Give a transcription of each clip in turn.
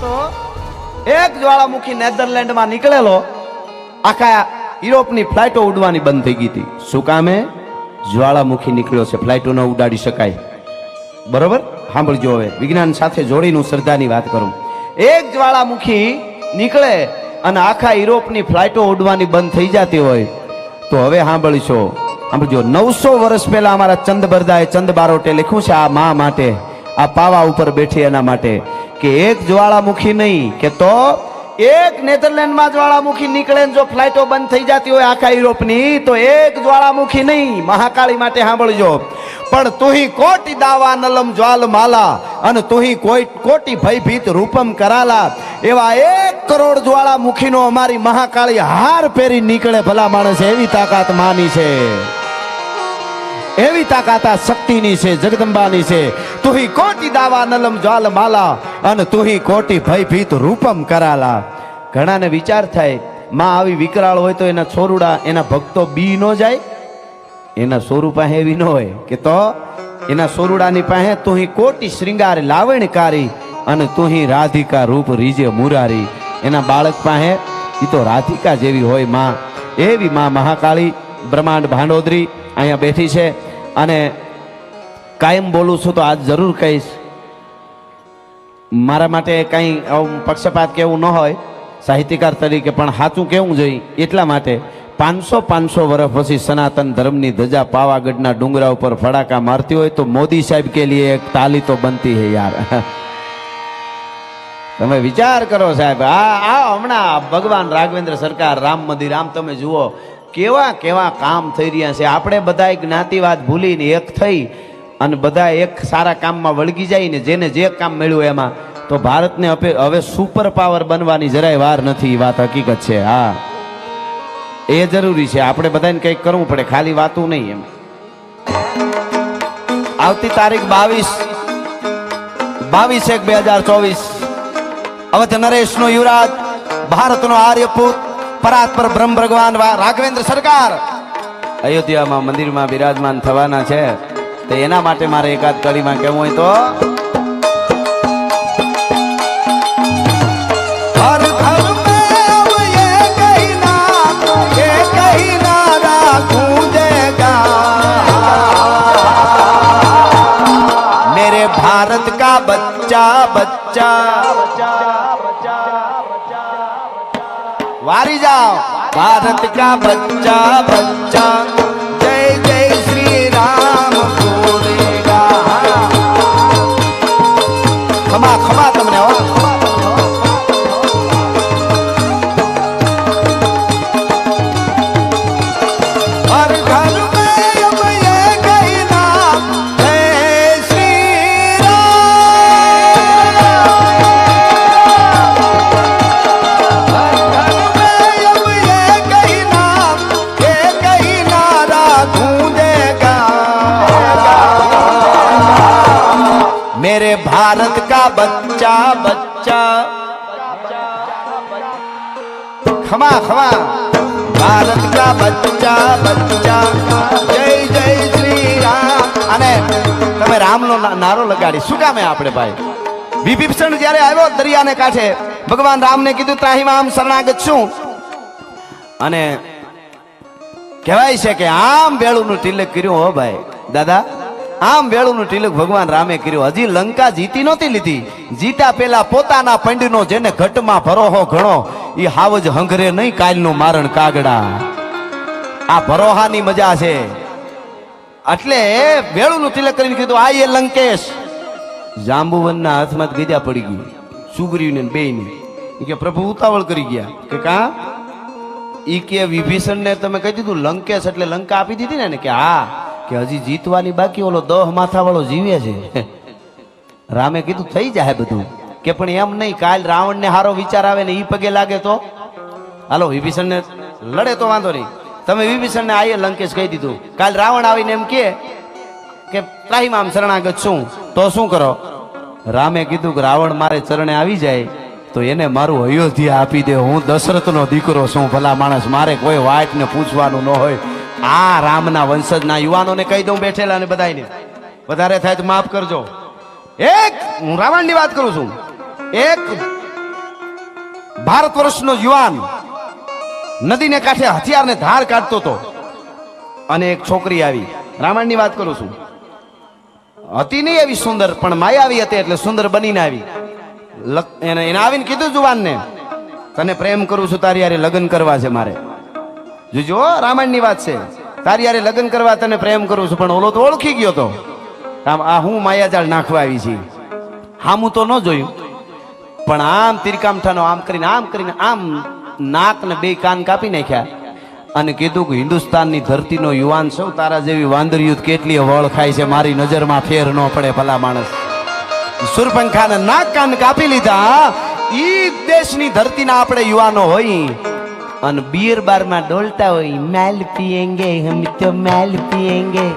તો એક જ્વાળામુખી નેધરલેન્ડમાં નીકળેલો આખા યુરોપની ફ્લાઇટો ઉડવાની બંધ થઈ ગઈ હતી. શું કામે? જ્વાળામુખી નીકળ્યો છે. ફ્લાઇટો ન ઉડાડી શકાય. બરોબર? સાંભળજો હવે. વિજ્ઞાન સાથે જોડીને શ્રદ્ધાની વાત કરું. એક જ્વાળામુખી નીકળે અને આખા યુરોપની ફ્લાઇટો ઉડવાની બંધ થઈ જતી હોય તો હવે સાંભળશો. સાંભળજો. નવસો વર્ષ પહેલા અમારા ચંદ બરદાએ ચંદ બારોટે લખ્યું છે, આ મા માટે, આ પાવા ઉપર બેઠી એના માટે. કે એક જ્વાળામુખી નહીં, કે તો એક નેધરલેન્ડમાં જ્વાળામુખી નીકળે જો ફ્લાઇટો બંધ થઈ જતી હોય આખા યુરોપની, તો એક જ્વાળામુખી નહીં. મહાકાળી માટે સાંભળજો. પણ તુહી કોટી દાવા નલમ જ્વાલ માલા અને તુહી કોઈ કોટી ભયભીત રૂપમ કરાલા. એવા એક કરોડ જ્વાળામુખીનો અમારી મહાકાળી હાર પહેરી નીકળે ભલા માણસ, એવી તાકાત માની છે. એવી તાકાત આ શક્તિની છે, જગદંબાની છે. તુહી કોટી દાવા નલમ જ્વાલ માલા અને તુહી કોટી ભયભીત રૂપમ કરાલા. ઘણાને વિચાર થાય, માં આવી વિકરાળ હોય તો એના છોરુડા, એના ભક્તો બી ન જાય? એના સોરૂ પાસે એવી ન હોય કે તો એના સોરુડાની પાસે તુહી કોટી શ્રૃંગાર લાવણકારી અને તુહી રાધિકા રૂપ રીજે મુરારી. એના બાળક પાસે એ તો રાધિકા જેવી હોયમાં. એવી માં મહાકાળી, બ્રહ્માંડ ભાંડોદરી અહીંયા બેઠી છે. અને કાયમ બોલું છું તો આજ જરૂર કહીશ. મારા માટે કંઈ પક્ષપાત કેવું ન હોય. સાહિત્યકાર તરીકે પણ સાચું કેવું જોઈએ એટલા માટે પાંચસો પાંચસો વર્ષ પછી સનાતન ધર્મની ધજા પાવાગઢના ડુંગરા ઉપર ફડાકા મારતી હોય તો મોદી સાહેબ કે લીએ એક તાલી તો બનતી હે યાર. તમે વિચાર કરો સાહેબ, આ આ હમણાં ભગવાન રાઘવેન્દ્ર સરકાર, રામ મંદિર, આમ તમે જુઓ કેવા કેવા કામ થઈ રહ્યા છે? આપણે બધા જ્ઞાતિવાદ ભૂલીને એક થઈ અને બધા એક સારા કામમાં વળગી જાય ને જેને જે કામ મળ્યું એમાં, તો ભારતને હવે હવે સુપર પાવર બનવાની જરાય વાર નથી. વાત હકીકત છે. હા. એ જરૂરી છે. આપણે બધાને કંઈક કરવું પડે. ખાલી વાતું નહીં એમ. આવતી તારીખ બાવીસ બાવીસ એક બે હજાર ચોવીસ. અવધ નરેશનો યુવરાજ, ભારતનો આર્યપુત પરાત્પર બ્રહ્મ ભગવાન રાઘવેન્દ્ર સરકાર. અયોધ્યામાં મંદિરમાં બિરાજમાન થવાના છે. તો એના માટે મારે એકાદ કડીમાં કેવું હોય તો? ભારત કા બચ્ચા अब भारत का बच्चा बच्चा जय जय श्री राम बोलेगा खमा खमा ભારત કા બચ્ચા બચ્ચા. જય જય શ્રી રામ અને તમે રામનો ના- નારો લગાડી. શું કામે આપણે ભાઈ? વિભીષણ જ્યારે આવ્યો દરિયાને કાંઠે, ભગવાન રામને કીધું ત્રાહીમાં શરણાગત છું. અને કહેવાય છે કે આમ વેળુનું તિલક કર્યું, હો ભાઈ. દાદા આમ વેળુનું તિલક ભગવાન રામે કર્યું. હજી લંકા જીતી નહોતી લીધી. જીતા પેલા પોતાના પંડનો જેને ઘટમાં ભરોહો ઘણો એ હાવજ હંગરે નહીં કાલનું મારણ કાગડા. આ ભરોહાની મજા છે. એટલે વેળુનું તિલક કરીને કીધું, આ એ લંકેશ. જાંબુવનના હાથમાં ગજા પડી ગઈ. સુગ્રીવને બેયને. એ કે, પ્રભુ, ઉતાવળ કરી ગયા. કે, કા? ઈ કે, વિભીષણને તમે કહી દીધું, લંકેશ એટલે લંકા આપી દીધી ને કે, હા. કે હજી જીતવાની બાકી ઓલો દહ માથા વાળો જીવે છે. રામે કીધું, થઈ જાય બધું. કે પણ એમ નહીં, કાલ રાવણને હારો વિચાર આવે ને એ પગે લાગે તો? હાલો, વિભીષણને લડે તો વાંધો નહીં. તમે વિભીષણને આઈએ લંકેશ કહી દીધું. કાલ રાવણ આવીને એમ કે કે ત્રાહીમાં આમ શરણાગત છું. તો શું કરો? રામે કીધું કે, રાવણ મારે ચરણે આવી જાય, તો એને મારું અયોધ્યા આપી દે. હું દશરથનો દીકરો છું. ભલા માણસ, મારે કોઈ વાતને પૂછવાનું ન હોય. આ રામના વંશજના યુવાનોને કહી દઉં બેઠેલા ને બધાને વધારે થાય તો માફ કરજો. એક, હું રાવણની વાત કરું છું. એક ભારત વર્ષનો યુવાન નદીને કાંઠે હથિયારને ધાર કાઢતો હતો. અને એક છોકરી આવી. રામાયણની વાત કરું છું. હતી નહીં એવી સુંદર, પણ માયાવી હતી એટલે સુંદર બનીને આવી. એને આવીને કીધું જુવાનને, તને પ્રેમ કરું છું, તારી યારે લગ્ન કરવા છે મારે. જોજો રામાયણની વાત છે. તારી યારે લગ્ન કરવા તને પ્રેમ કરું છું, પણ ઓલો તો ઓળખી ગયો તો. આમ, આ હું માયાજાળ નાખવા આવી છી. હામું તો ન જોયું. પણ આમ તિરકામઠાનો આમ કરીને આમ કરીને, આમ નાક ને બે કાન કાપી નાખ્યા. અને કીધું કે હિન્દુસ્તાનની ધરતીનો યુવાન સૌ તારા જેવી વાંદરિયુત કેટલી વળ ખાય છે, મારી નજરમાં ફેર ન પડે ભલા માણસ. સુરપંખાને નાક કાન કાપી લીધા. ઈ દેશની ધરતીના આપણે યુવાનો હોય. અને બિયર બારમાં ડોલતા હોય મેલ પીએંગે હમ તો મેલ પીએંગે.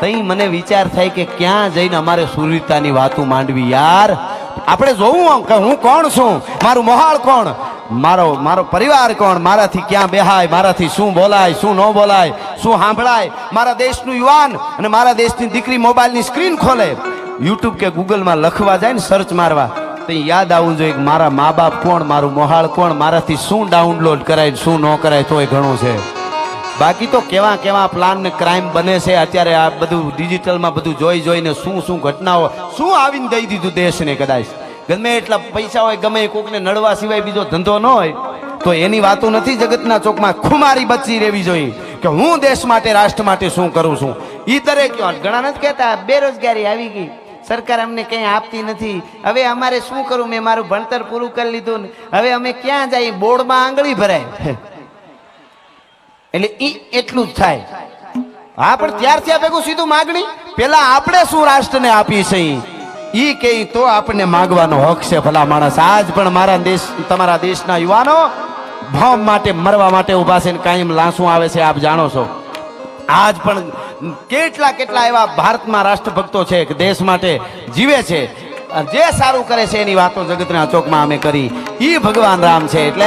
તઈ મને વિચાર થાય કે ક્યાં જઈને અમારે સુરવીતાની વાતો માંડવી યાર. આપણે જોવું કે હું કોણ છું? મારું મોહાળ કોણ? મારો મારો પરિવાર કોણ? મારાથી ક્યાં બેહાય? મારાથી શું બોલાય? શું ન બોલાય? શું સાંભળાય? મારા દેશનું યુવાન અને મારા દેશની દીકરી મોબાઈલની સ્ક્રીન ખોલે. યુટ્યુબ કે ગૂગલમાં લખવા જાય ને સર્ચ મારવા. તો યાદ આવવું જોઈએ કે મારા મા બાપ કોણ, મારું મોહાળ કોણ, મારાથી શું ડાઉનલોડ કરાય શું ન કરાય તોય ઘણું છે. બાકી તો કેવા કેવા પ્લાન ને ક્રાઇમ બને છે, અત્યારે આ બધું ડિજિટલમાં બધું જોઈ જોઈને શું શું ઘટનાઓ, શું આવીને દઈ દીધું દેશને કદાચ. ગમે એટલા પૈસા હોય, ગમે એ કોકને નડવા સિવાય બીજો ધંધો ન હોય, તો એની વાતો નથી જગતના ચોકમાં ખુમારી બચી રહેવી જોઈએ કે હું દેશ માટે, રાષ્ટ્ર માટે શું કરું છું. ઈ દરેક ઘણા નથી કહેતા બેરોજગારી આવી ગઈ. સરકાર અમને કંઈ આપતી નથી. હવે અમારે શું કરવું મેં મારું ભણતર પૂરું કરી લીધું ને. હવે અમે ક્યાં જઈએ બોર્ડમાં આંગળી ભરાય. એટલે ઈ એટલું જ થાય. હા, પણ ત્યારથી આ ભેગું સીધું માગણી? પેલા આપણે શું રાષ્ટ્રને આપી છે ઈ? કે તો આપણને માગવાનો હક છે, ભલા માણસ. આજ પણ મારા દેશ, તમારા દેશના યુવાનો ભોમ માટે, મરવા માટે ઊભા છે ને કાયમ લાંસુ આવે છે, આપ જાણો છો. આજ પણ કેટલા કેટલા એવા ભારતમાં રાષ્ટ્રભક્તો છે કે દેશ માટે જીવે છે જે સારું કરે છે એની વાતો જગતના ચોકમાં અમે કરી. એ ભગવાન રામ છે એટલે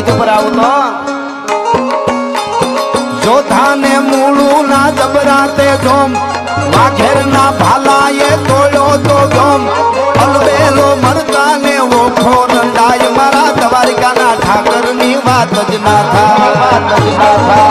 ગીત ઉપર આવું તો? જોધાને મૂળું ના જબરા તે જોમ વાઘેર ના ભાલા એ તોડ્યો તો ગમ. અલબેલો મરતા ને ઓખો રંડાય મારા દ્વારિકા ના ઠાકરની વાત જ ના થા વાત જ ના થા